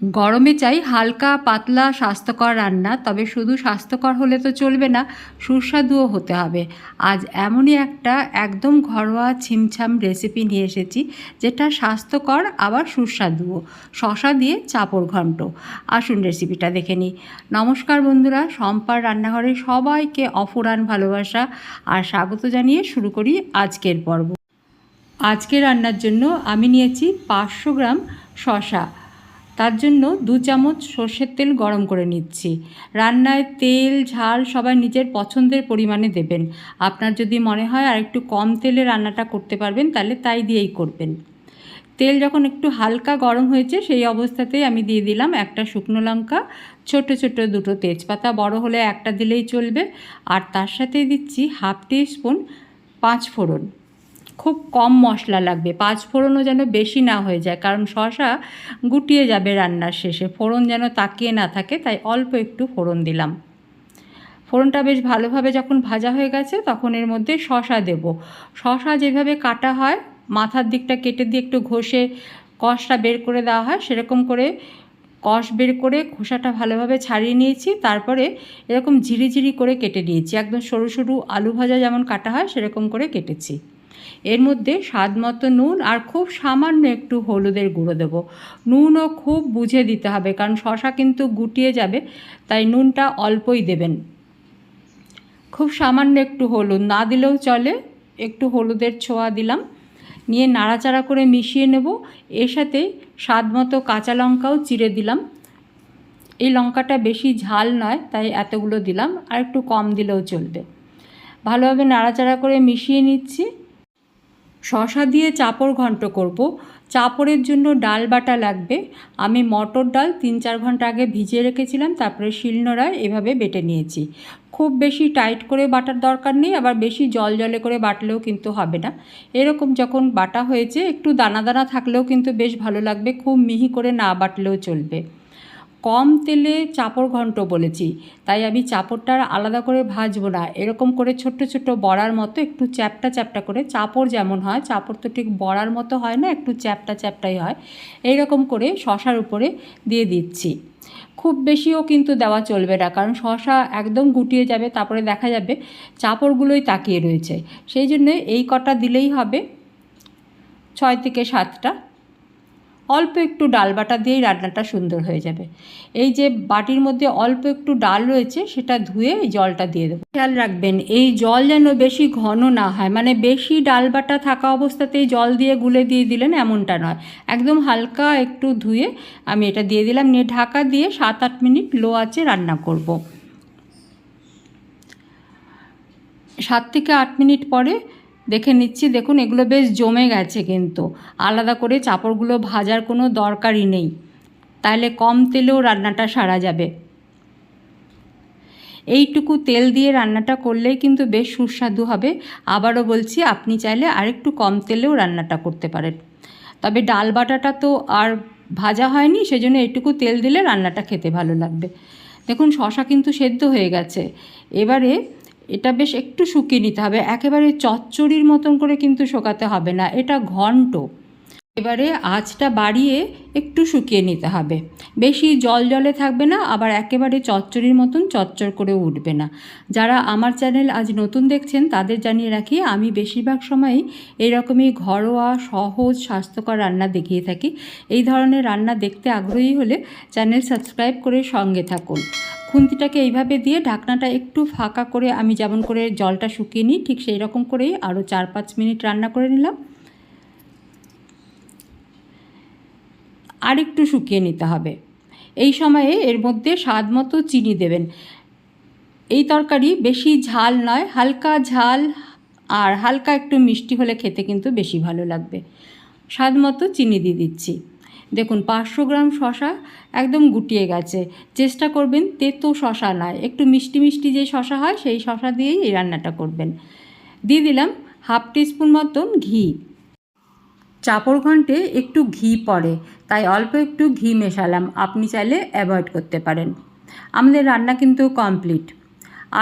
গরমে চাই হালকা, পাতলা, স্বাস্থ্যকর রান্না, তবে শুধু স্বাস্থ্যকর হলে তো চলবে না, সুস্বাদুও হতে হবে। আজ এমনই একটা একদম ঘরোয়া ছিমছাম রেসিপি নিয়ে এসেছি, যেটা স্বাস্থ্যকর, আবার সুস্বাদুও। শশা দিয়ে চাপড় ঘন্ট। আসুন রেসিপিটা দেখে নিই। নমস্কার বন্ধুরা, সম্পার রান্নাঘরে সবাইকে অফুরান ভালোবাসা আর স্বাগত জানিয়ে শুরু করি আজকের পর্ব। আজকে রান্নার জন্য আমি নিয়েছি পাঁচশো গ্রাম শশা। তার জন্য দু চামচ সর্ষের তেল গরম করে নিচ্ছি। রান্নায় তেল, ঝাল সবাই নিজের পছন্দের পরিমাণে দেবেন। আপনার যদি মনে হয় আর একটু কম তেলে রান্নাটা করতে পারবেন, তাহলে তাই দিয়েই করবেন। তেল যখন একটু হালকা গরম হয়েছে, সেই অবস্থাতেই আমি দিয়ে দিলাম একটা শুকনো লঙ্কা, ছোট ছোট দুটো তেজপাতা, বড় হলে একটা দিলেই চলবে। আর তার সাথে দিচ্ছি হাফ টি স্পুন পাঁচ ফোড়ন। খুব কম মশলা লাগবে। পাঁচ ফোড়নও যেন বেশি না হয়ে যায়, কারণ শশা গুটিয়ে যাবে রান্নার শেষে। ফোড়ন যেন তাকিয়ে না থাকে, তাই অল্প একটু ফোড়ন দিলাম। ফোড়নটা বেশ ভালোভাবে যখন ভাজা হয়ে গেছে, তখন এর মধ্যে শশা দেব। শশা যেভাবে কাটা হয়, মাথার দিকটা কেটে দিয়ে একটু ঘষে কষটা বের করে দেওয়া হয়, সেরকম করে কষ বের করে খোসাটা ভালোভাবে ছাড়িয়ে নিয়েছি। তারপরে এরকম ঝিরিঝিরি করে কেটে নিয়েছি। একদম সরু সরু আলু ভাজা যেমন কাটা হয়, সেরকম করে কেটেছি। এর মধ্যে স্বাদ মতো নুন আর খুব সামান্য একটু হলুদের গুঁড়ো দেবো। নুনও খুব বুঝে দিতে হবে, কারণ শশা কিন্তু গুটিয়ে যাবে, তাই নুনটা অল্পই দেবেন। খুব সামান্য একটু হলুদ না দিলেও চলে, একটু হলুদের ছোঁয়া দিলাম। নিয়ে নাড়াচাড়া করে মিশিয়ে নেব। এর সাথে স্বাদ মতো কাঁচা লঙ্কাও চিড়ে দিলাম। এই লঙ্কাটা বেশি ঝাল নয়, তাই এতগুলো দিলাম, আর একটু কম দিলেও চলবে। ভালোভাবে নাড়াচাড়া করে মিশিয়ে নিচ্ছি। শশা দিয়ে চাপড় ঘন্ট করব। চাপড়ের জন্য ডাল বাটা লাগবে। আমি মটর ডাল তিন চার ঘণ্টা আগে ভিজিয়ে রেখেছিলাম, তারপরে শিলনোড়ায় এভাবে বেটে নিয়েছি। খুব বেশি টাইট করে বাটার দরকার নেই, আবার বেশি জল জলে করে বাটলেও কিন্তু হবে না। এরকম যখন বাটা হয়েছে, একটু দানা দানা থাকলেও কিন্তু বেশ ভালো লাগবে, খুব মিহি করে না বাটলেও চলবে। কম তেলে চাপড় ঘন্ট বলেছি, তাই আমি চাপড়টা আলাদা করে ভাজবো না। এরকম করে ছোট্ট ছোট্ট বড়ার মতো একটু চ্যাপটা চ্যাপটা করে, চাপড় যেমন হয়, চাপড় তো ঠিক বড়ার মতো হয় না, একটু চ্যাপটা চ্যাপটাই হয়। এইরকম করে শশার উপরে দিয়ে দিচ্ছি। খুব বেশিও কিন্তু দেওয়া চলবে না, কারণ শশা একদম গুটিয়ে যাবে, তারপরে দেখা যাবে চাপড়গুলোই তাকিয়ে রয়েছে। সেই জন্য এই কটা দিলেই হবে, ছয় থেকে সাতটা। অল্প একটু ডাল বাটা দিয়েই রান্নাটা সুন্দর হয়ে যাবে। এই যে বাটির মধ্যে অল্প একটু ডাল রয়েছে, সেটা ধুয়ে জলটা দিয়ে দেবো। খেয়াল রাখবেন, এই জল যেন বেশি ঘন না হয় মানে বেশি ডাল বাটা থাকা অবস্থাতেই জল দিয়ে গুলে দিয়ে দিলেন এমনটা নয়। একদম হালকা একটু ধুয়ে আমি এটা দিয়ে দিলাম, নিয়ে ঢাকা দিয়ে সাত আট মিনিট লো আছে রান্না করব। সাত থেকে আট মিনিট পরে দেখে নিচ্ছি, দেখুন, এগুলো বেশ জমে গেছে কিন্তু। আলাদা করে চাপড়গুলো ভাজার কোনো দরকারই নেই। তাহলে কম তেলেও রান্নাটা সারা যাবে। এইটুকু তেল দিয়ে রান্নাটা করলেই কিন্তু বেশ সুস্বাদু হবে। আবারও বলছি, আপনি চাইলে আরেকটু কম তেলেও রান্নাটা করতে পারেন। তবে ডাল বাটাটা তো আর ভাজা হয়নি, সেজন্য এইটুকু তেল দিলে রান্নাটা খেতে ভালো লাগবে। দেখুন, শশা কিন্তু সেদ্ধ হয়ে গেছে। এবারে এটা বেশ একটু শুকিয়ে নিতে হবে। একেবারে চচ্চড়ির মতন করে কিন্তু শোকাতে হবে না। এটা ঘন্ট। এবারে আঁচটা বাড়িয়ে একটু শুকিয়ে নিতে হবে। বেশি জল জলে থাকবে না, আবার একেবারে চচ্চড়ির মতন চচ্চর করে উঠবে না। যারা আমার চ্যানেল আজ নতুন দেখছেন, তাদের জানিয়ে রাখি, আমি বেশিরভাগ সময়ই এরকমই ঘরোয়া, সহজ, স্বাস্থ্যকর রান্না দেখিয়ে থাকি। এই ধরনের রান্না দেখতে আগ্রহী হলে চ্যানেল সাবস্ক্রাইব করে সঙ্গে থাকুন। খুন্তিটাকে এইভাবে দিয়ে ঢাকনাটা একটু ফাঁকা করে আমি যেমন করে জলটা শুকিয়ে নিই, ঠিক সেই রকম করেই আরও চার পাঁচ মিনিট রান্না করে নিলাম। আর একটু শুকিয়ে নিতে হবে। এই সময়ে এর মধ্যে স্বাদ মতো চিনি দেবেন। এই তরকারি বেশি ঝাল নয়, হালকা ঝাল আর হালকা একটু মিষ্টি হলে খেতে কিন্তু বেশি ভালো লাগবে। স্বাদ মতো চিনি দিয়ে দিচ্ছি। দেখুন, পাঁচশো গ্রাম শশা একদম গুটিয়ে গেছে। চেষ্টা করবেন তেতো শশা নয় একটু মিষ্টি মিষ্টি যে শশা হয়, সেই শশা দিয়েই এই রান্নাটা করবেন। দিয়ে দিলাম হাফ টিস্পুন মতন ঘি। চাপড় ঘন্টে একটু ঘি পড়ে, তাই অল্প একটু ঘি মেশালাম। আপনি চাইলে অ্যাভয়েড করতে পারেন। আমাদের রান্না কিন্তু কমপ্লিট।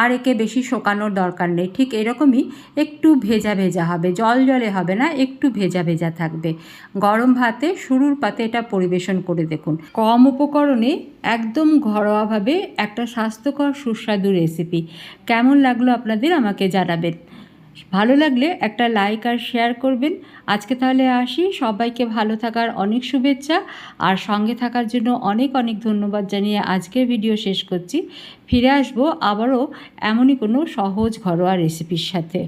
আর একে বেশি শোকানোর দরকার নেই। ঠিক এরকমই একটু ভেজা ভেজা হবে, জল জলে হবে না, একটু ভেজা ভেজা থাকবে। গরম ভাতে, শুরুর পাতে এটা পরিবেশন করে দেখুন। কম উপকরণে একদম ঘরোয়াভাবে একটা স্বাস্থ্যকর সুস্বাদু রেসিপি কেমন লাগল আপনাদের আমাকে জানাবেন। ভালো লাগলে একটা লাইক আর শেয়ার করবেন। আজকে তাহলে আসি। সবাইকে ভালো থাকার অনেক শুভেচ্ছা। আর সঙ্গে থাকার জন্য অনেক অনেক ধন্যবাদ জানিয়ে আজকের ভিডিও শেষ করছি। ফিরে আসব আবারও এমনই কোনো সহজ ঘরোয়া রেসিপির সাথে।